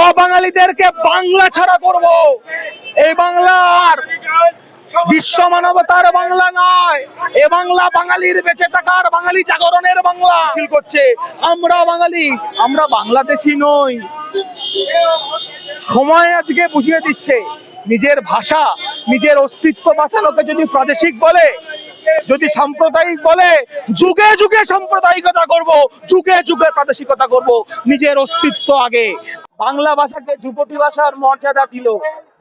অবাঙালিদেরকে বাংলা ছাড়া করব। এই বাংলার বিশ্ব মানবতার বাংলা নয় এ বাংলা বাঙালির বেঁচে থাকার বাঙালি জাগরণের বাংলা। ফিল করছে। আমরা বাঙালি আমরা বাংলাদেশি নই। সময় আজকে বুঝিয়ে দিচ্ছে নিজের ভাষা নিজের অস্তিত্ব বাঁচানোকে যদি প্রাদেশিক বলে যদি সাম্প্রদায়িক বলে যুগে যুগে সাম্প্রদায়িকতা করব যুগে যুগে প্রাদেশিকতা করব নিজের অস্তিত্ব আগে। বাংলা ভাষাকে ধ্রুপদী ভাষার মর্যাদা দিল।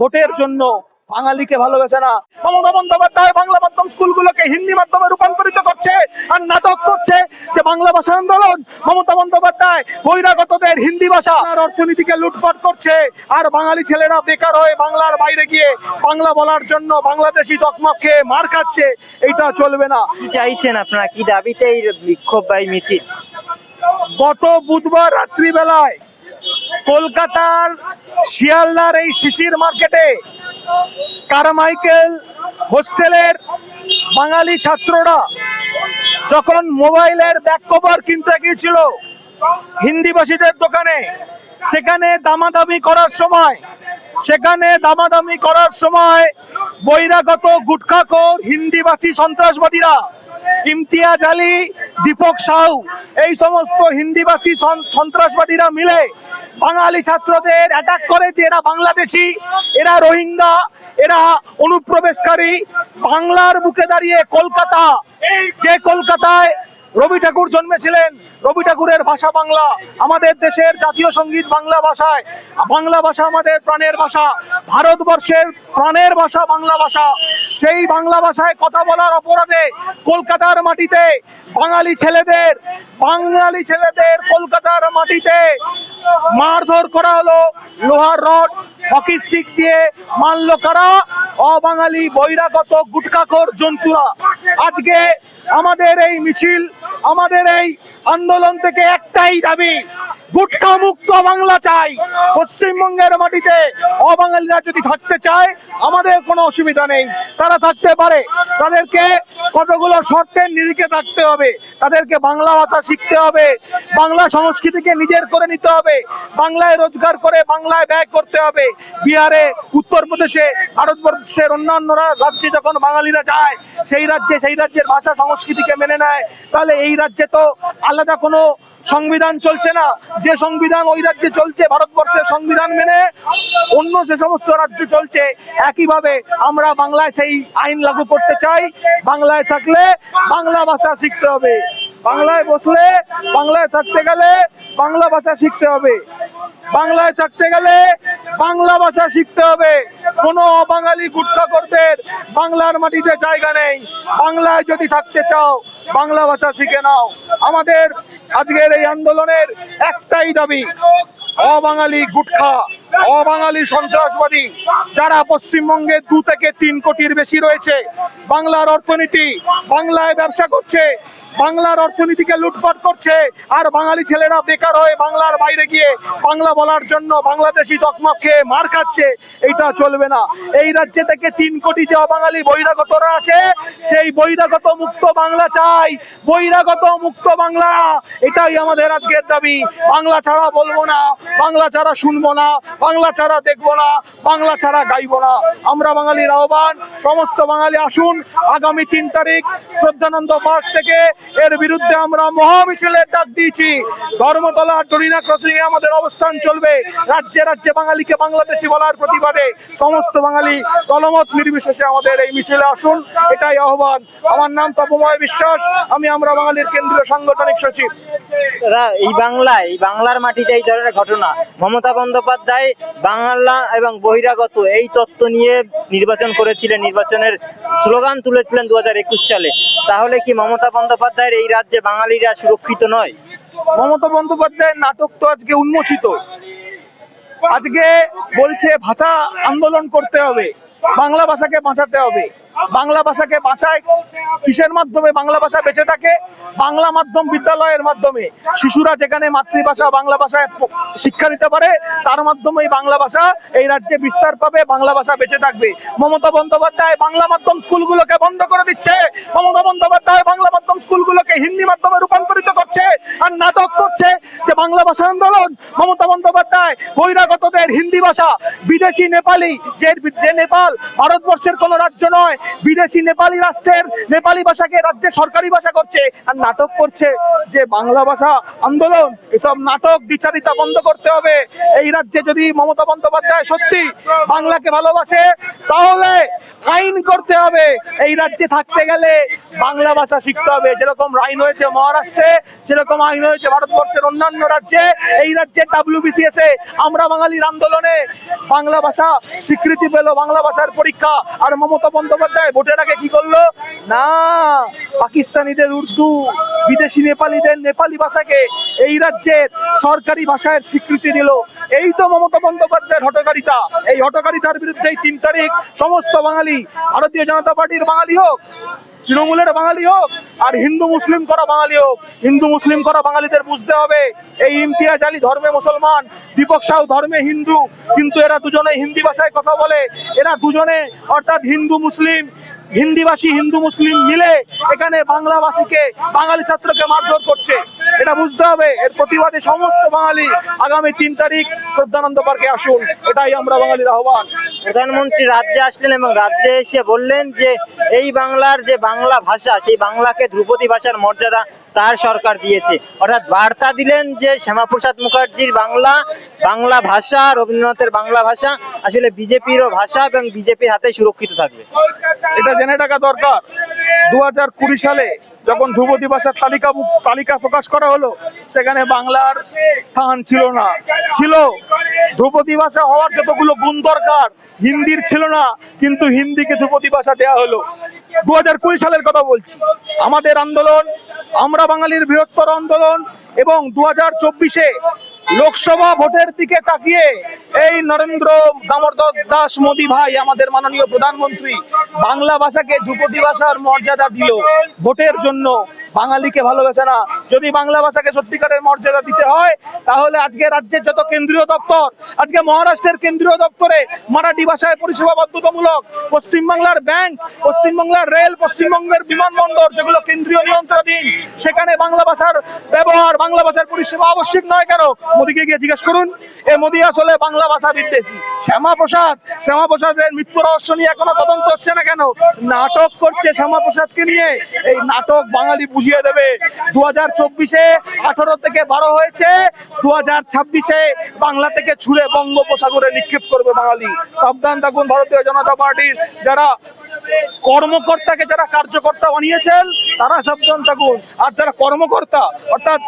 ভোটের জন্য বাঙালিকে ভালোবাসে না। মমতা বন্দ্যোপাধ্যায় বাংলা মাধ্যম স্কুলগুলোকে হিন্দি মাধ্যমে রূপান্তরিত করছে আর নাটক করছে যে বাংলা ভাষা আন্দোলন। মমতা বন্দ্যোপাধ্যায় বহিরাগতদের হিন্দি ভাষা আর অর্থনীতিকে লুটপাট করছে আর বাঙালি ছেলেরা বেকার হয়ে বাংলার বাইরে গিয়ে বাংলা বলার জন্য বাংলাদেশি তকমা খেয়ে মার খাচ্ছে। এটা চলবে না। চাইছেন আপনারা? কি দাবিতে এই বিক্ষোভ বা এই মিছিল? গত বুধবার রাত্রিবেলায় কলকাতার শিয়ালদার এই শিশির মার্কেটে কারমাইকেল হোস্টেলের বাঙালি ছাত্ররা যখন মোবাইলের ব্যাক কভার কিনতে গিয়েছিল হিন্দিভাষীদের দোকানে, সেখানে দামাদামি করার সময়, সেখানে দামাদামি করার সময় বহিরাগত গুটখাখোর হিন্দিভাষী সন্ত্রাসবাদীরা ইমতিয়াজ আলী, দীপক সাউ এই সমস্ত হিন্দিবাসী সন্ত্রাসবাদীরা মিলে বাঙালি ছাত্রদের অ্যাটাক করে যে এরা বাংলাদেশি, এরা রোহিঙ্গা, এরা অনুপ্রবেশকারী। বাংলার বুকে দাঁড়িয়ে কলকাতা, যে কলকাতায় রবি ঠাকুর জন্মেছিলেন। রবি ঠাকুরের ভাষা বাংলা। আমাদের দেশের জাতীয় সংগীত বাংলা ভাষায়। বাংলা ভাষা আমাদের প্রাণের ভাষা। ভারতবর্ষের প্রাণের ভাষা বাংলা ভাষা। সেই বাংলা ভাষায় কথা বলার অপরাধে কলকাতার মাটিতে বাঙালি ছেলেদের বাঙালি ছেলেদের কলকাতার মাটিতে মারধর করা হলো লোহার রড। হকি স্টিক দিয়ে মানল কারা? অবাঙালি বহিরাগত গুটকাখোর জন্তুরা। আজকে আমাদের এই মিছিল, আমাদের এই আন্দোলন থেকে একটাই দাবি গুটখা মুক্ত বাংলা চাই। পশ্চিমবঙ্গের মাটিতে অবাঙালিরা যদি থাকতে চায়, আমাদের কোনো অসুবিধা নেই। তারা থাকতে পারে। তাদেরকে কতগুলো শর্তের নিরিখে থাকতে হবে। তাদেরকে বাংলা ভাষা শিখতে হবে। বাংলা সংস্কৃতিকে নিজের করে নিতে হবে। বাংলায় রোজগার করে বাংলায় ব্যয় করতে হবে। বিহারে, উত্তরপ্রদেশে, ভারতবর্ষের অন্যান্য রাজ্যে যখন বাঙালিরা যায়, সেই রাজ্যে সেই রাজ্যের ভাষা সংস্কৃতিকে মেনে নেয়, তাহলে এই রাজ্যে তো আলাদা কোনো সংবিধান চলছে না। যে সংবিধান ওই রাজ্যে চলছে, ভারতবর্ষের সংবিধান মেনে অন্য যে সমস্ত রাজ্য চলছে, একইভাবে আমরা বাংলায় সেই আইন লাগু করতে চাই। বাংলায় থাকলে বাংলা ভাষা শিখতে হবে। বাংলায় বসলে বাংলায় থাকতে গেলে বাংলা ভাষা শিখতে হবে। বাংলায় থাকতে গেলে বাংলা ভাষা শিখতে হবে। কোনো অবাঙালি গুটখাকরদের বাংলার মাটিতে জায়গা নেই। বাংলায় যদি থাকতে চাও বাংলা ভাষা শিখে নাও। আমাদের আজকের এই আন্দোলনের একটাই দাবি, অবাঙালি গুটখা, অবাঙালি সন্ত্রাসবাদী, যারা পশ্চিমবঙ্গে দু থেকে তিন কোটির বেশি রয়েছে, বাংলার অর্থনীতি, বাংলায় ব্যবসা করছে বাংলার অর্থনীতিকে লুটপাট করছে আর বাঙালি ছেলেরা বেকার হয়ে বাংলার বাইরে গিয়ে বাংলা বলার জন্য বাংলাদেশি তকমা খেয়ে মার খাচ্ছে এটা চলবে না। এই রাজ্যে থেকে তিন কোটি যে অবাঙালি বহিরাগতরা আছে, সেই বহিরাগত মুক্ত বাংলা চাই, বহিরাগত মুক্ত বাংলা, এটাই আমাদের আজকের দাবি। বাংলা ছাড়া বলব না, বাংলা ছাড়া শুনব না, বাংলা ছাড়া দেখব না, বাংলা ছাড়া গাইবো না। আমরা বাঙালির আহ্বান, সমস্ত বাঙালি আসুন, আগামী তিন তারিখ শ্রদ্ধানন্দ পার্ক থেকে এর বিরুদ্ধে আমরা মহামিছিলের ডাক দিয়েছি। ধর্মতলা ডরিনা ক্রসিং এ আমাদের অবস্থান চলবে। রাজ্যে রাজ্যে বাঙালিকে বাংলাদেশি বলার প্রতিবাদে সমস্ত বাঙালি দলমত নির্বিশেষে আমাদের এই মিছিলে আসুন। এটাই আহ্বান। আমার নাম তপময় বিশ্বাস। আমি আমরা বাঙালির কেন্দ্রীয় সাংগঠনিক সচিব। এই বাংলায়, এই বাংলার মাটিতে এই ধরনের ঘটনা। মমতা বন্দ্যোপাধ্যায় বাংলা এবং বহিরাগত এই তত্ত্ব নিয়ে নির্বাচন করেছিলেন, নির্বাচনের স্লোগান তুলেছিলেন দু হাজার একুশ সালে। তাহলে কি মমতা বন্দ্যোপাধ্যায়ের এই রাজ্যে বাঙালিরা সুরক্ষিত নয়। মমতা বন্দ্যোপাধ্যায়ের নাটক তো আজকে উন্মোচিত। আজকে বলছে ভাষা আন্দোলন করতে হবে, বাংলা ভাষাকে বাঁচাতে হবে। বাংলা ভাষাকে বাঁচায়, কিসের মাধ্যমে বাংলা ভাষা বেঁচে থাকে? বাংলা মাধ্যম বিদ্যালয়ের মাধ্যমে। শিশুরা যেখানে মাতৃভাষা বাংলা ভাষায় শিক্ষা নিতে পারে, তার মাধ্যমে বাংলা ভাষা এই রাজ্যে বিস্তার পাবে, বাংলা ভাষা বেঁচে থাকবে। মমতা বন্দ্যোপাধ্যায় বাংলা মাধ্যম স্কুলগুলোকে বন্ধ করে দিচ্ছে। মমতা বন্দ্যোপাধ্যায় বাংলা মাধ্যম স্কুলগুলোকে হিন্দি মাধ্যমে রূপান্তরিত করছে আর নাটক করছে যে বাংলা ভাষা আন্দোলন। মমতা বন্দ্যোপাধ্যায় বহিরাগতদের হিন্দি ভাষা, বিদেশি নেপালি, যে যে নেপাল ভারতবর্ষের কোন রাজ্য নয় বিদেশি নেপালি রাষ্ট্রের নেপালি ভাষাকে রাজ্যে সরকারি ভাষা করছে আর নাটক করছে যে বাংলা ভাষা আন্দোলন, এসব নাটক দ্বিচারিতা বন্ধ করতে হবে। এই রাজ্যে যদি মমতা বন্দ্যোপাধ্যায় সত্যি বাংলাকে ভালোবাসে, তাহলে আইন করতে হবে। এই রাজ্যে থাকতে গেলে বাংলা ভাষা শিখতে হবে। যেরকম আইন হয়েছে মহারাষ্ট্রে, যেরকম আইন হয়েছে ভারতবর্ষের অন্যান্য রাজ্যে, এই রাজ্যে ডাব্লিউবিসিএস এ আমরা বাঙালির আন্দোলনে বাংলা ভাষা স্বীকৃতি পেল। বাংলা ভাষার পরীক্ষা আর মমতা বন্দ্যোপাধ্যায় ভোটের আগে কি করল? না, পাকিস্তানিদের উর্দু, বিদেশি নেপালিদের নেপালি ভাষাকে এই রাজ্যের সরকারি ভাষায় স্বীকৃতি দিল। এই তো মমতা বন্দ্যোপাধ্যায়ের হটকারিতা এই হটকারিতার বিরুদ্ধে তিন তারিখ সমস্ত বাঙালি, ভারতীয় জনতা পার্টির বাঙালি হোক তৃণমূলের বাঙালি হোক আর হিন্দু মুসলিম করা বাঙালি হোক, হিন্দু মুসলিম করা বাঙালিদের বুঝতে হবে, এই ইমতিয়াজ আলী ধর্মে মুসলমান, দীপক সাউ ধর্মে হিন্দু, কিন্তু এরা দুজনে হিন্দি ভাষায় কথা বলে, এরা দুজনে অর্থাৎ হিন্দু, মুসলিম হিন্দিভাষী হিন্দু মুসলিম মিলে এখানে বাংলাভাষীকে, বাঙালি ছাত্রকে মারধর করছে। এটা বুঝতে হবে, এর প্রতিবাদে সমস্ত বাঙালি আগামী তিন তারিখ শ্রদ্ধানন্দ পার্কে আসুন। এটাই আমরা বাঙালির আহ্বান। প্রধানমন্ত্রী রাজ্যে আসলেন এবং রাজ্যে এসে বললেন যে, এই বাংলার যে বাংলা ভাষা, সেই বাংলাকে ধ্রুপদী ভাষার মর্যাদা তার সরকার দিয়েছে। অর্থাৎ বার্তা দিলেন যে শ্যামাপ্রসাদ মুখার্জির বাংলা বাংলা ভাষা, রবীন্দ্রনাথের বাংলা ভাষা আসলে বিজেপিরও ভাষা এবং বিজেপির হাতে সুরক্ষিত থাকবে। এটা জেনে রাখা দরকার। দু হাজার কুড়ি সালে যখন ধ্রুপদী ভাষার তালিকা তালিকা প্রকাশ করা হলো, সেখানে বাংলার স্থান ছিল না। ছিল। ধ্রুপদী ভাষা হওয়ার যতগুলো গুণ দরকার, হিন্দির ছিল না, কিন্তু হিন্দিকে ধ্রুপদী ভাষা দেয়া হলো। দু হাজার কুড়ি সালের কথা বলছি। আমাদের আন্দোলন, আমরা বাঙালির বৃহত্তর আন্দোলন এবং দু হাজার চব্বিশে লোকসভা ভোটের দিকে তাকিয়ে এই নরেন্দ্র দামোদর দাস মোদী ভাই, আমাদের মাননীয় প্রধানমন্ত্রী বাংলা ভাষাকে ধ্রুপদী ভাষার মর্যাদা দিল। ভোটের জন্য বাঙালিকে ভালোবাসে না। যদি বাংলা ভাষাকে সত্যিকারের মর্যাদা দিতে হয়, তাহলে আজকে রাজ্যের যত কেন্দ্রীয় দপ্তর, আজকে মহারাষ্ট্রের কেন্দ্রীয় দপ্তরে মারাঠি ভাষায় পরিষেবা বাধ্যতামূলক পশ্চিমবাংলার ব্যাংক, পশ্চিমবাংলার রেল, পশ্চিমবঙ্গের বিমানবন্দর, যেগুলো কেন্দ্রীয় নিয়ন্ত্রণাধীন, সেখানে বাংলা ভাষার ব্যবহার, বাংলা ভাষার পরিষেবা আবশ্যক নয় কেন? মোদীকে গিয়ে জিজ্ঞেস করুন। এ মোদী আসলে বাংলা ভাষা বিদ্বেষী। শ্যামা প্রসাদ শ্যামা প্রসাদের মৃত্যু রহস্য নিয়ে এখনও তদন্ত হচ্ছে না কেন? নাটক করছে শ্যামা প্রসাদকে নিয়ে। এই নাটক বাঙালি বুঝিয়ে দেবে। দু হাজার চব্বিশে আঠারো থেকে বারো হয়েছে দু হাজার ছাব্বিশে বাংলা থেকে ছুড়ে বঙ্গোপসাগরে নিক্ষেপ করবে বাঙালি। সাবধান থাকুন ভারতীয় জনতা পার্টির। যারা কর্মকর্তাকে, যারা কার্যকর্তা বানিয়েছেন, তারা সাবধান থাকুন। আর যারা কর্মকর্তা, অর্থাৎ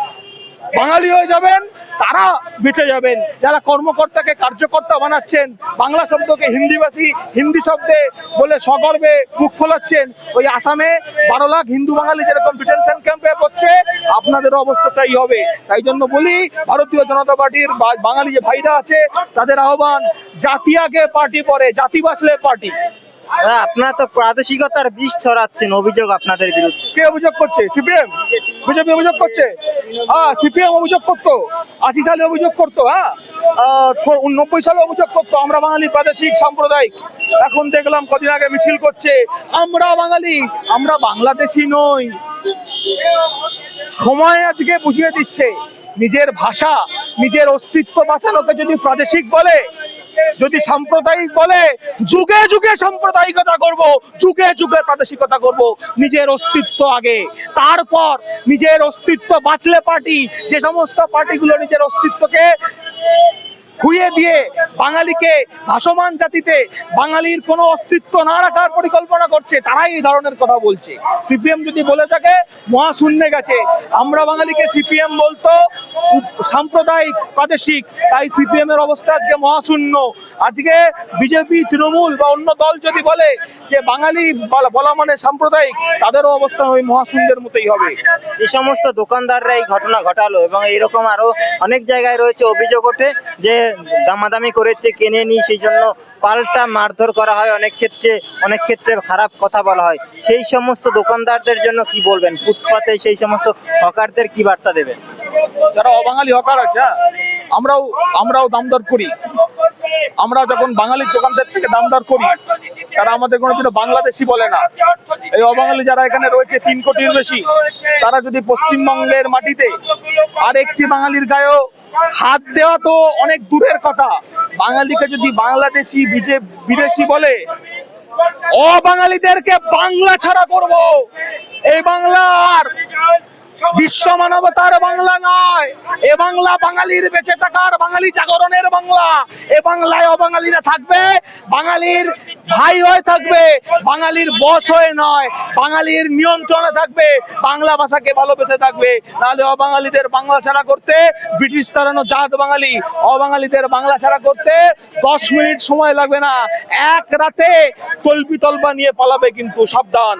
বাঙালি হয়ে যাবেন, তারা বেঁচে যাবেন। যারা কর্মকর্তাকে কার্যকর্তা বানাচ্ছেন, বাংলা শব্দকে হিন্দিভাষী, হিন্দি শব্দে বলে সগর্বে মুখ খোলাচ্ছেন, ওই আসামে বারো লাখ হিন্দু বাঙালি যেরকম ডিটেনশন ক্যাম্পে পড়ছে, আপনাদেরও অবস্থা তাই হবে। তাই জন্য বলি, ভারতীয় জনতা পার্টির বাঙালি যে ভাইরা আছে, তাদের আহ্বান, জাতি আগে পার্টি পরে, জাতি বাঁচলে পার্টি। আপনারা তো প্রাদেশিকতার বিষ ছড়াচ্ছেন অভিযোগ আপনাদের বিরুদ্ধে। কে অভিযোগ করছে? সিপিএম? বিজেপি অভিযোগ করছে? হ্যাঁ সিপিএম অভিযোগ করতো। আশি সালে অভিযোগ করতো হ্যাঁ? নব্বই সালে অভিযোগ করতো, আমরা বাঙালি প্রাদেশিক সাম্প্রদায়িক। এখন দেখলাম কদিন আগে মিছিল করছে, আমরা বাঙালি, আমরা বাংলাদেশি নই। সময় আজকে বুঝিয়ে দিচ্ছে, নিজের ভাষা, নিজের অস্তিত্ব বাঁচানোকে যদি প্রাদেশিক বলে যদি সাম্প্রদায়িক বলে, যুগে যুগে সাম্প্রদায়িকতা করব, যুগে যুগে প্রাদেশিকতা করব, নিজের অস্তিত্ব আগে। তারপর নিজের অস্তিত্ব বাঁচলে পার্টি, যে সমস্ত পার্টিগুলো নিজের অস্তিত্বকে খুইয়ে দিয়ে বাঙালিকে ভাসমান জাতিতে বাঙালির কোনো অস্তিত্ব না রাখার পরিকল্পনা করছে, তারাই এই ধরনের কথা বলছে। সিপিএম যদি বলে থাকে মহাশূন্যে গেছে। আমরা বাঙালিকে সিপিএম বলতো, সাম্প্রদায়িক, প্রাদেশিক, তাই সিপিএম এর অবস্থা আজকে মহাশূন্য আজকে বিজেপি, তৃণমূল বা অন্য দল যদি বলে যে বাঙালি বলা মানে সাম্প্রদায়িক, তাদেরও অবস্থা ওই মহাশূন্যের মতোই হবে। যে সমস্ত দোকানদাররা এই ঘটনা ঘটালো এবং এইরকম আরও অনেক জায়গায় রয়েছে অভিযোগ ওঠে যে দামাদামি করেছে কেনে নি সেই জন্য পাল্টা মারধর করা হয়। অনেক ক্ষেত্রে অনেক ক্ষেত্রে খারাপ কথা বলা হয়। সেই সমস্ত দোকানদারদের জন্য কি বলবেন? ফুটপাতে সেই সমস্ত হকারদের কি বার্তা দেবেন? যারা অবাঙালি হকার আছে হ্যাঁ, আমরাও আমরাও দামদর করি। আমরা যখন বাঙালি দোকানদার থেকে দামদার করি তারা আমাদের কোনোদিনও বাংলাদেশি বলে না। এই অবাঙালি যারা এখানে রয়েছে, তিন কোটির বেশি তারা যদি পশ্চিমবঙ্গের মাটিতে আর একটি বাঙালির গায়েও হাত দেওয়া তো অনেক দূরের কথা। বাঙালিকে যদি বাংলাদেশি, বিজে, বিদেশি বলে, অবাঙালিদেরকে বাংলা ছাড়া করব। এই বাংলার বিশ্ব মানবতার বাংলা নয়। এ বাংলা বাঙালির বেঁচে থাকার, বাঙালি জাগরণের বাংলা। এ বাংলায় অবাঙালিরা থাকবে, বাঙালির ভাই হয়ে থাকবে, বাঙালির বস হয়ে নয়, বাঙালির নিয়ন্ত্রণে থাকবে, বাংলা ভাষাকে ভালোবেসে থাকবে। নাহলে অবাঙালিদের বাংলা ছাড়া করতে ব্রিটিশ তারানো জাত বাঙালি, অবাঙালিদের বাংলা ছাড়া করতে দশ মিনিট সময় লাগবে না। এক রাতে তলবি তলবা নিয়ে পালাবে কিন্তু সাবধান।